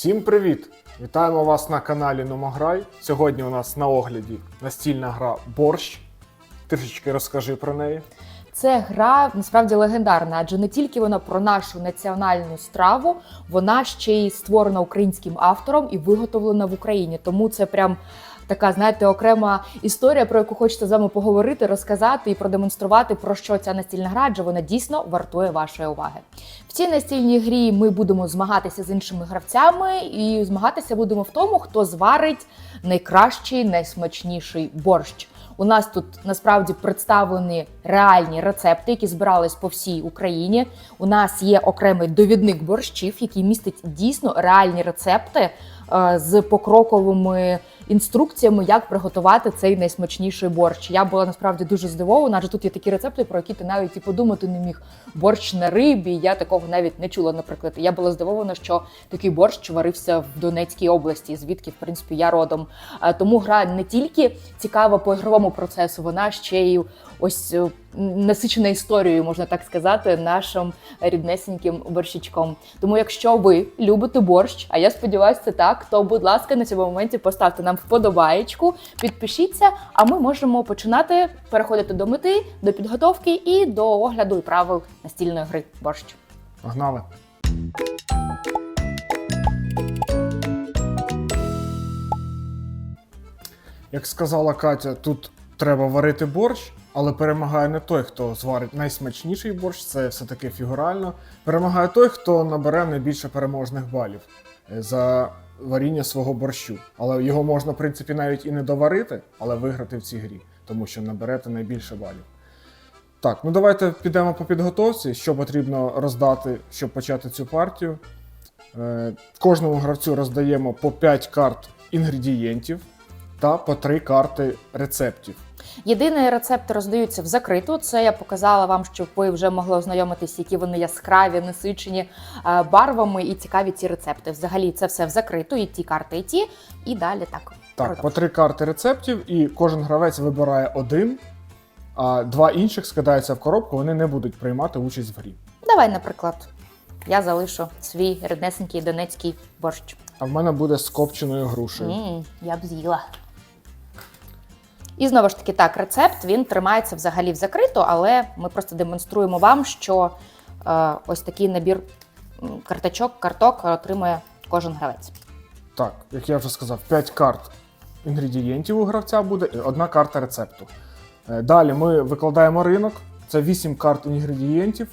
Всім привіт! Вітаємо вас на каналі Номограй. Сьогодні у нас на огляді настільна гра Борщ. Трішечки розкажи про неї. Це гра насправді легендарна, адже не тільки вона про нашу національну страву, вона ще й створена українським автором і виготовлена в Україні. Тому це прям така, знаєте, окрема історія, про яку хочеться з вами поговорити, розказати і продемонструвати, про що ця настільна гра, адже вона дійсно вартує вашої уваги. В цій настільній грі ми будемо змагатися з іншими гравцями, і змагатися будемо в тому, хто зварить найкращий, найсмачніший борщ. У нас тут насправді представлені реальні рецепти, які збирались по всій Україні. У нас є окремий довідник борщів, який містить дійсно реальні рецепти е, з покроковими інструкціями, як приготувати цей найсмачніший борщ. Я була насправді дуже здивована, адже тут є такі рецепти, про які ти навіть і подумати не міг. Борщ на рибі. Я такого навіть не чула. Наприклад, я була здивована, що такий борщ варився в Донецькій області, звідки в принципі я родом. Тому гра не тільки цікава по ігровому процесу, вона ще й ось е, насичена історією, можна так сказати, нашим ріднесеньким борщичком. Тому, якщо ви любите борщ, а я сподіваюся, це так, то будь ласка, на цьому моменті поставте нам вподобаєчку, підпишіться, а ми можемо починати переходити до мети, до підготовки і до огляду і правил настільної гри борщ. Погнали! Як сказала Катя, тут треба варити борщ, але перемагає не той, хто зварить найсмачніший борщ, це все-таки фігурально. Перемагає той, хто набере найбільше переможних балів е, за варіння свого борщу. Але його можна, в принципі, навіть і не доварити, але виграти в цій грі, тому що наберете найбільше балів. Так, ну давайте підемо по підготовці, що потрібно роздати, щоб почати цю партію. Е, Кожному гравцю роздаємо по 5 карт інгредієнтів та по 3 карти рецептів. Єдиний рецепти роздаються в закриту. Це я показала вам, щоб ви вже могли ознайомитися, які вони яскраві, насичені е, барвами і цікаві ці рецепти. Взагалі, це все в закриту, і ті карти, і ті, і далі так. Так, по 3 карти рецептів, і кожен гравець вибирає один, а два інших скидаються в коробку, вони не будуть приймати участь в грі. Давай, наприклад, я залишу свій ріднесенький донецький борщ. А в мене буде з копченою грушею. м я б з'їла. І знову ж таки, так, рецепт він тримається взагалі в закрито, але ми просто демонструємо вам, що е, ось такий набір карточок, карток отримує кожен гравець. Так, як я вже сказав, 5 карт інгредієнтів у гравця буде і одна карта рецепту. Е, Далі ми викладаємо ринок, це 8 карт інгредієнтів.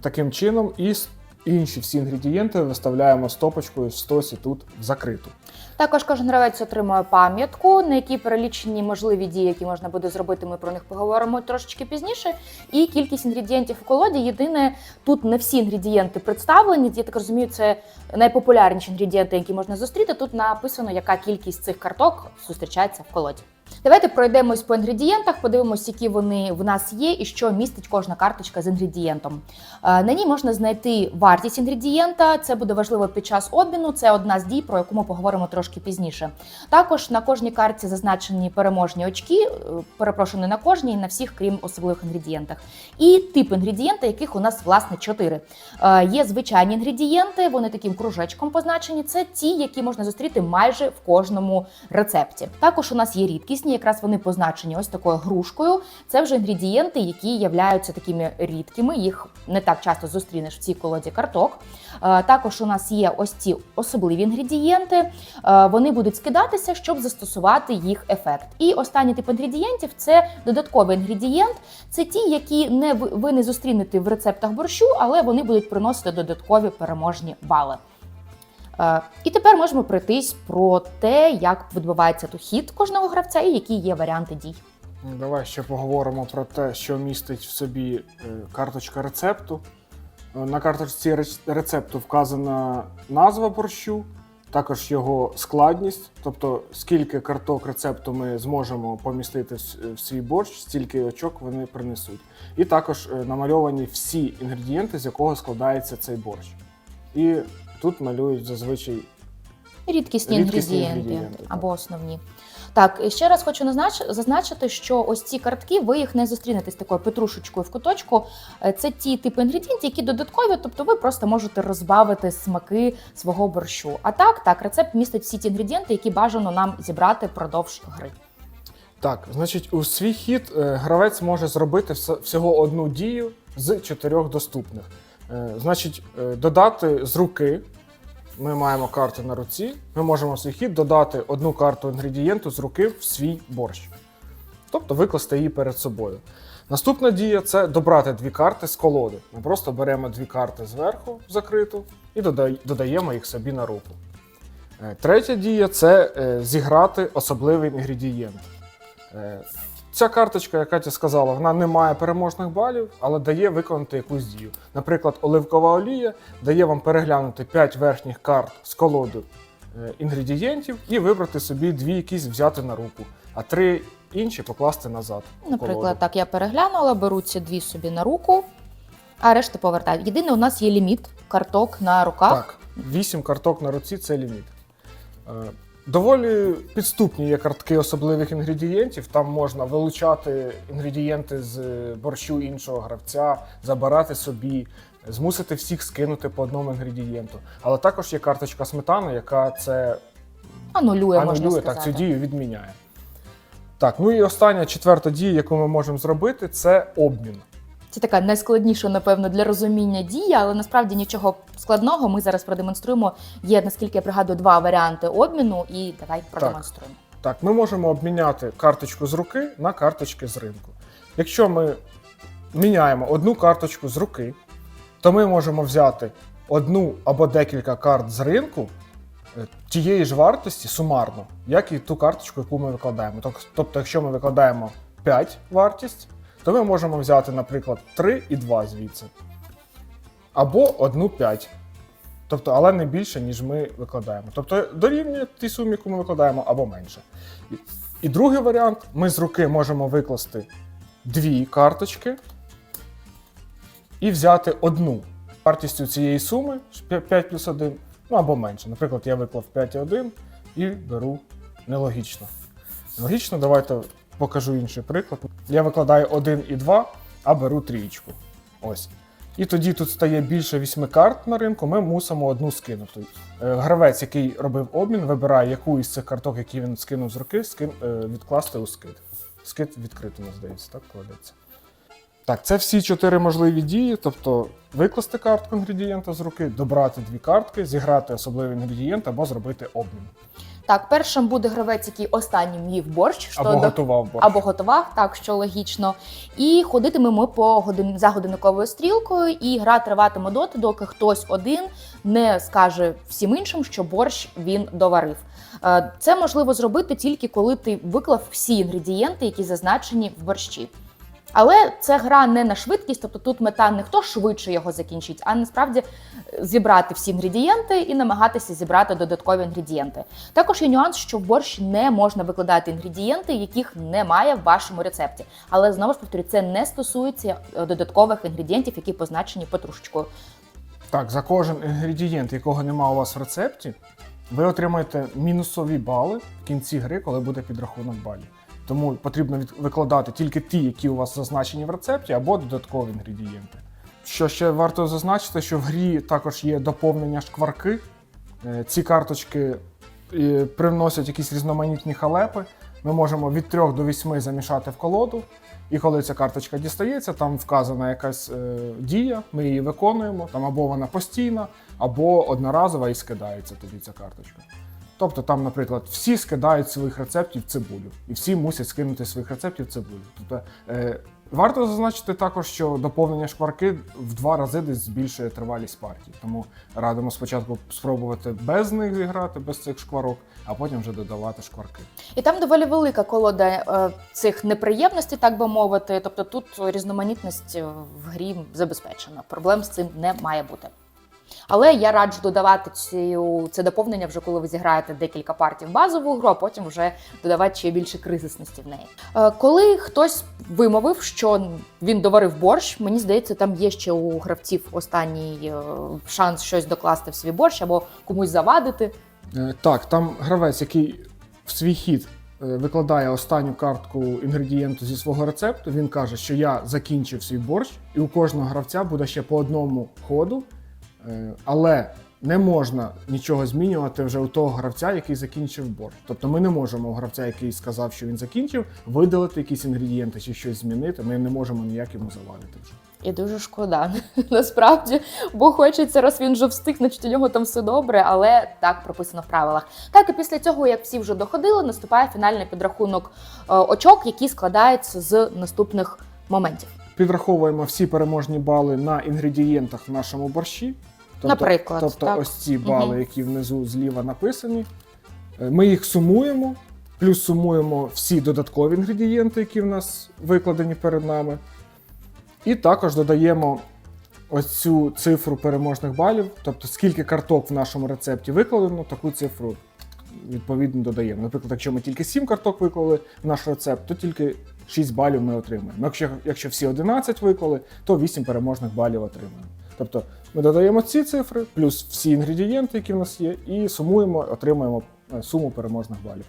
Таким чином, і інші всі інгредієнти виставляємо стопочкою в стосі тут в закриту. Також кожен гравець отримує пам'ятку, на якій перелічені можливі дії, які можна буде зробити. Ми про них поговоримо трошечки пізніше. І кількість інгредієнтів у колоді. Єдине, тут не всі інгредієнти представлені. Я так розумію, це найпопулярніші інгредієнти, які можна зустріти. Тут написано, яка кількість цих карток зустрічається в колоді. Давайте пройдемось по інгредієнтах, подивимось, які вони в нас є, і що містить кожна карточка з інгредієнтом. Е, На ній можна знайти вартість інгредієнта. Це буде важливо під час обміну. Це одна з дій, про яку ми поговоримо трошки пізніше. Також на кожній карті зазначені переможні очки. е, Перепрошую, не на кожній, на всіх, крім особливих інгредієнтах. І тип інгредієнта, яких у нас власне чотири. Е, Є звичайні інгредієнти, вони таким кружечком позначені. Це ті, які можна зустріти майже в кожному рецепті. Також у нас є рідкісні, якраз вони позначені ось такою грушкою. Це вже інгредієнти, які являються такими рідкими. Їх не так часто зустрінеш в цій колоді карток. Е, Також у нас є ось ці особливі інгредієнти. Е, Вони будуть скидатися, щоб застосувати їх ефект. І останній тип інгредієнтів це додатковий інгредієнт. Це ті, які не ви ви не зустрінете в рецептах борщу, але вони будуть приносити додаткові переможні бали. Е, І тепер можемо пройтись про те, як відбувається тут кожного гравця і які є варіанти дій. Давай ще поговоримо про те, що містить в собі е, карточка рецепту. Е, На карточці рецепту вказана назва борщу, також його складність, тобто скільки карток рецепту ми зможемо помістити в свій борщ, стільки очок вони принесуть. І також намальовані всі інгредієнти, з якого складається цей борщ. І тут малюють зазвичай Рідкісні, Рідкісні інгредієнти, або основні. Так, і ще раз хочу зазначити, що ось ці картки, ви їх не зустрінете з такою петрушечкою в куточку. Е, Це ті типи інгредієнтів, які додаткові, тобто ви просто можете розбавити смаки свого борщу. А так, так, рецепт містить всі ті інгредієнти, які бажано нам зібрати впродовж гри. Так, значить, у свій хід е, гравець може зробити всього одну дію з чотирьох доступних. Е, Значить, додати з руки. Ми маємо карти на руці. Ми можемо в свій хід додати одну карту інгредієнту з руки в свій борщ. Тобто викласти її перед собою. Наступна дія це добрати дві карти з колоди. Ми просто беремо дві карти зверху закриту і додаємо їх собі на руку. Е, Третя дія це е, зіграти особливий інгредієнт. Е, Ця карточка, як Катя сказала, вона не має переможних балів, але дає виконати якусь дію. Наприклад, оливкова олія дає вам переглянути 5 верхніх карт з колоди е, інгредієнтів і вибрати собі дві якісь взяти на руку, а три інші покласти назад. Наприклад, колоду. так я переглянула, беру ці дві собі на руку, а решта повертаю. Єдине, у нас є ліміт карток на руках. Так, 8 карток на руці це ліміт. Доволі підступні є картки особливих інгредієнтів. Там можна вилучати інгредієнти з борщу іншого гравця, забирати собі, змусити всіх скинути по одному інгредієнту. Але також є карточка сметана, яка це Анулює, можна анулює, сказати. так, цю дію відміняє. Так, ну і остання четверта дія, яку ми можемо зробити, це обмін. Це така найскладніша, напевно, для розуміння дія, але насправді нічого складного. Ми зараз продемонструємо. Є, наскільки я пригадую, два варіанти обміну, і давай продемонструємо. Так, ми можемо обміняти карточку з руки на карточки з ринку. Якщо ми міняємо одну карточку з руки, то ми можемо взяти одну або декілька карт з ринку е, тієї ж вартості сумарно, як і ту карточку, яку ми викладаємо. Тоб- Тобто, якщо ми викладаємо 5 вартість, то ми можемо взяти, наприклад, 3 і 2 звідси. Або одну 5. Тобто, але не більше, ніж ми викладаємо. Тобто дорівнює тій сумі, яку ми викладаємо, або менше. І, і другий варіант: ми з руки можемо викласти дві карточки і взяти одну вартістю цієї суми 5 плюс 1, ну або менше. Наприклад, я виклав 5,1 і беру нелогічно. Нелогічно, давайте покажу інший приклад. Я викладаю 1 і 2, а беру трієчку. Ось. І тоді тут стає більше 8 карт на ринку, ми мусимо одну скинути. Е, Гравець, який робив обмін, вибирає, яку із цих карток, які він скинув з руки, скин, е, відкласти у скид. Скид відкрито, мені здається, так кладеться. Так, це всі чотири можливі дії, тобто викласти картку інгредієнта з руки, добрати дві картки, зіграти особливий інгредієнт або зробити обмін. Так, першим буде гравець, який останнім їв борщ, що Або до- готував борщ. або готував, так що логічно. І ходитимемо по годин за годинниковою стрілкою, і гра триватиме доти, доки хтось один не скаже всім іншим, що борщ він доварив. Е, Це можливо зробити тільки коли ти виклав всі інгредієнти, які зазначені в борщі. Але це гра не на швидкість, тобто тут мета не хто швидше його закінчить, а насправді е, зібрати всі інгредієнти і намагатися зібрати додаткові інгредієнти. Також є нюанс, що в борщ не можна викладати інгредієнти, яких немає в вашому рецепті. Але знову ж повторюю, це не стосується е, додаткових інгредієнтів, які позначені петрушечкою. Так, за кожен інгредієнт, якого нема у вас в рецепті, ви отримаєте мінусові бали в кінці гри, коли буде підрахунок балів. Тому потрібно викладати тільки ті, які у вас зазначені в рецепті, або додаткові інгредієнти. Що ще варто зазначити, що в грі також є доповнення шкварки. Е, Ці карточки е, привносять якісь різноманітні халепи. Ми можемо від 3 до 8 замішати в колоду. І коли ця карточка дістається, там вказана якась е, дія, ми її виконуємо. Там або вона постійна, або одноразова і скидається тоді ця карточка. Тобто там, наприклад, всі скидають своїх рецептів цибулю, і всі мусять скинути своїх рецептів цибулю. Тобто е, варто зазначити також, що доповнення шкварки в два рази десь збільшує тривалість партії. Тому радимо спочатку спробувати без них зіграти, без цих шкварок, а потім вже додавати шкварки. І там доволі велика колода е, цих неприємностей, так би мовити. Тобто тут різноманітність в грі забезпечена. Проблем з цим не має бути. Але я раджу додавати цю, це доповнення вже коли ви зіграєте декілька партій в базову гру, а потім вже додавати ще більше кризисності в неї. Е, Коли хтось вимовив, що він доварив борщ, мені здається, там є ще у гравців останній е, шанс щось докласти в свій борщ або комусь завадити. Е, Так, там гравець, який в свій хід викладає останню картку інгредієнту зі свого рецепту, він каже, що я закінчив свій борщ, і у кожного гравця буде ще по одному ходу, але не можна нічого змінювати вже у того гравця, який закінчив борщ. Тобто ми не можемо у гравця, який сказав, що він закінчив, видалити якісь інгредієнти чи щось змінити. Ми не можемо ніяк йому завадити вже. І дуже шкода, насправді, бо хочеться, раз він вже встиг, значить у нього там все добре, але так прописано в правилах. Так і після цього, як всі вже доходили, наступає фінальний підрахунок е, очок, який складається з наступних моментів. Підраховуємо всі переможні бали на інгредієнтах в нашому борщі. Наприклад, тобто так. ось ці бали, Мгм. які внизу зліва написані. Е, Ми їх сумуємо, плюс сумуємо всі додаткові інгредієнти, які в нас викладені перед нами. І також додаємо ось цю цифру переможних балів. Тобто, скільки карток в нашому рецепті викладено, таку цифру відповідно додаємо. Наприклад, якщо ми тільки 7 карток виклали в наш рецепт, то тільки 6 балів ми отримаємо. Якщо, якщо всі 11 виклали, то 8 переможних балів отримаємо. Тобто ми додаємо ці цифри, плюс всі інгредієнти, які в нас є, і сумуємо, отримуємо е, суму переможних балів.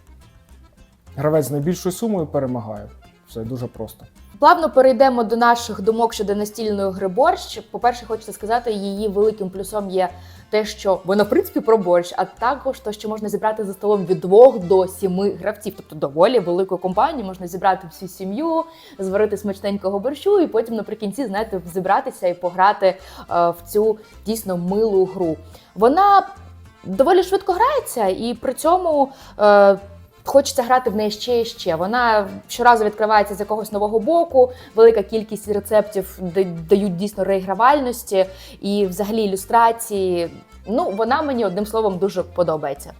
Гравець з найбільшою сумою перемагає. Все дуже просто. Плавно перейдемо до наших думок щодо настільної гри борщ. По-перше, хочеться сказати, її великим плюсом є те, що вона в принципі про борщ, а також те, що можна зібрати за столом від двох до сіми гравців, тобто доволі велику компанію, можна зібрати всю сім'ю, зварити смачненького борщу, і потім наприкінці, знаєте, зібратися і пограти е, в цю дійсно милу гру. Вона доволі швидко грається, і при цьому. Е, Хочеться грати в неї ще і ще. Вона щоразу відкривається з якогось нового боку. Велика кількість рецептів дають дійсно реігравальності і взагалі ілюстрації. Ну, вона мені одним словом дуже подобається.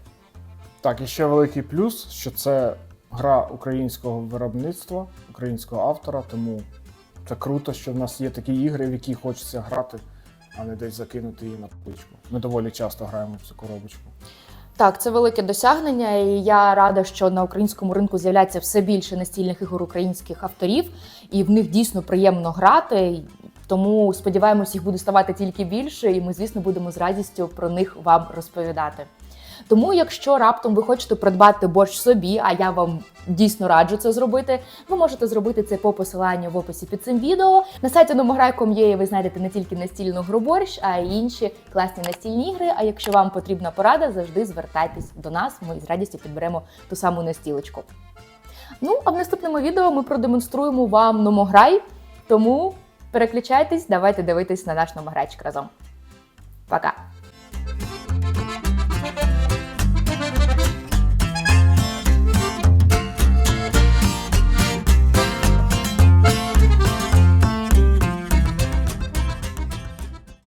Так, і ще великий плюс, що це гра українського виробництва, українського автора, тому це круто, що в нас є такі ігри, в які хочеться грати, а не десь закинути її на поличку. Ми доволі часто граємо в цю коробочку. Так, це велике досягнення, і я рада, що на українському ринку з'являється все більше настільних ігор українських авторів, і в них дійсно приємно грати. Тому сподіваємось, їх буде ставати тільки більше, і ми, звісно, будемо з радістю про них вам розповідати. Тому, якщо раптом ви хочете придбати борщ собі, а я вам дійсно раджу це зробити, ви можете зробити це по посиланню в описі під цим відео. На сайті nomograi.com.ua ви знайдете не тільки настільну гру борщ, а й інші класні настільні ігри. А якщо вам потрібна порада, завжди звертайтесь до нас. Ми з радістю підберемо ту саму настілочку. Ну, а в наступному відео ми продемонструємо вам номограй. Тому переключайтесь, давайте дивитись на наш номограйчик разом. Пока!